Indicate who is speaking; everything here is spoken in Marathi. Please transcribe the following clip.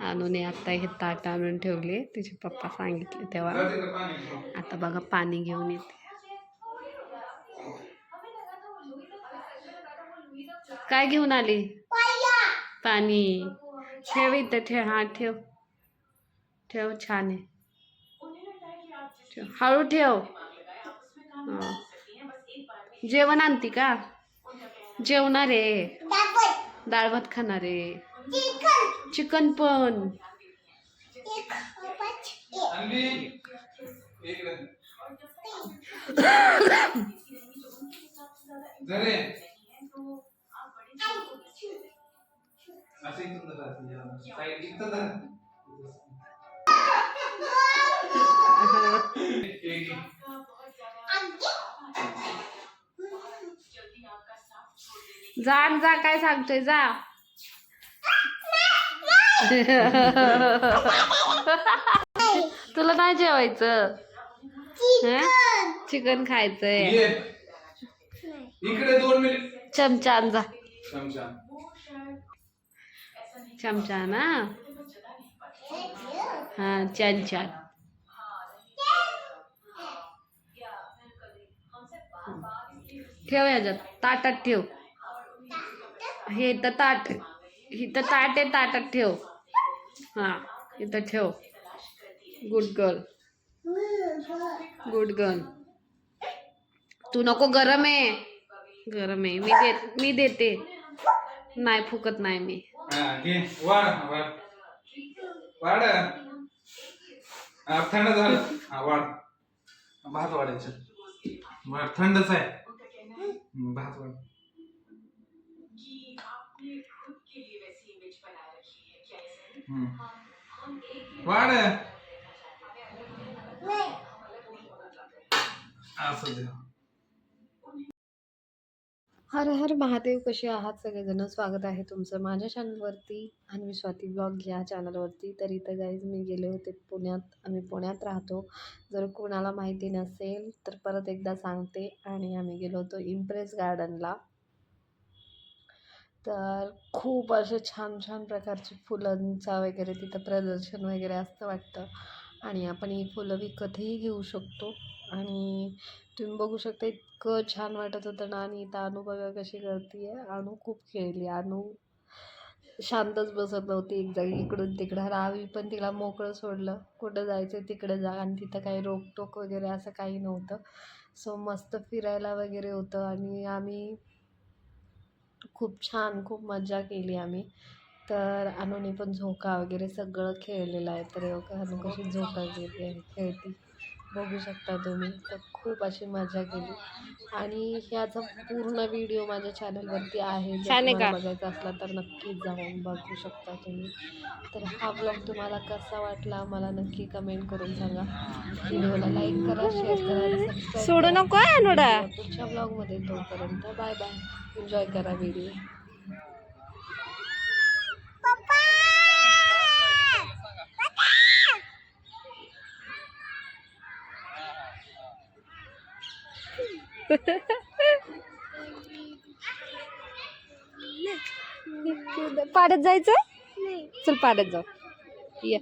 Speaker 1: अनुने आता हे ताट आणून ठेवले तिचे पप्पा सांगितले तेव्हा. आता बघा पाणी घेऊन येते. काय घेऊन आली? पाणी. ठेव इथं ठेव. हा ठेव. ठेव छान आहे. ठेव. हळू ठेव. हा. जेवण आणती का? जेवणार आहे. डाळ भात खाणार आहे. चिकन. पण. जा आणि जा काय सांगतोय जा. तुला नाही जेवायचं? चिकन खायचंय.
Speaker 2: इकडे दोन मिनिट.
Speaker 1: चमचा आण जा.
Speaker 2: चमचा.
Speaker 1: चमचा ना हा. छान छान ठेव याच्यात ताटात ठेव. हे तर ताट इथं ताट आहे ताटात ठेव. हां इथं ठेव. गुड गर्ल गुड गर्ल तू नको गरम आहे. गरम आहे. मी देत मी देते. नाही फुकत नाही मी.
Speaker 2: हा घे. वाढ भात वाढ. वाढ असं दे.
Speaker 1: हर हर महादेव कसे आहात सगळेजण? स्वागत आहे तुमचं माझ्या चॅनलवरती आणि स्वाती ब्लॉग या चॅनलवरती तर इथं गाईज मी गेले होते पुण्यात. आम्ही पुण्यात राहतो. जर कोणाला माहिती नसेल तर परत एकदा सांगते. आणि आम्ही गेलो होतो इम्प्रेस गार्डनला तर खूप असे छान छान प्रकारचे फुलांचा वगैरे तिथं प्रदर्शन वगैरे असतं वाटतं. आणि आपण ही फुलं विकतही घेऊ शकतो. आणि तुम्ही बघू शकता इतकं छान वाटत होतं ना. आणि इथं अनु बघा कशी करते आहे अनु खूप खेळली. अनु शांतच बसत नव्हती. एक जागी इकडून तिकडं. राहावी पण तिला मोकळं सोडलं. कुठं जायचं तिकडं जा. आणि तिथं काही रोकटोक वगैरे असं काही नव्हतं. सो मस्त फिरायला वगैरे होतं. आणि आम्ही खूप छान खूप मजा केली आम्ही. तर अनुनी पण झोका वगैरे सगळं खेळलेलं आहे तर अनु कशी झोका घेते खेळते. बघू शकता तुम्ही. तर खूप अशी मजा केली. आणि ह्याचा पूर्ण व्हिडिओ माझ्या चॅनलवरती आहे. जर तुम्हाला? बघायचा असला तर नक्कीच जाऊन बघू शकता तुम्ही. तर हा ब्लॉग तुम्हाला कसा वाटला मला नक्की कमेंट करून सांगा. व्हिडिओला लाईक करा शेअर करा
Speaker 3: सोडू. नको
Speaker 1: पुढच्या ब्लॉगमध्ये तोपर्यंत बाय बाय एन्जॉय करा व्हिडिओ
Speaker 3: पाण्यात जायचं चल पाण्यात जाऊ. ये.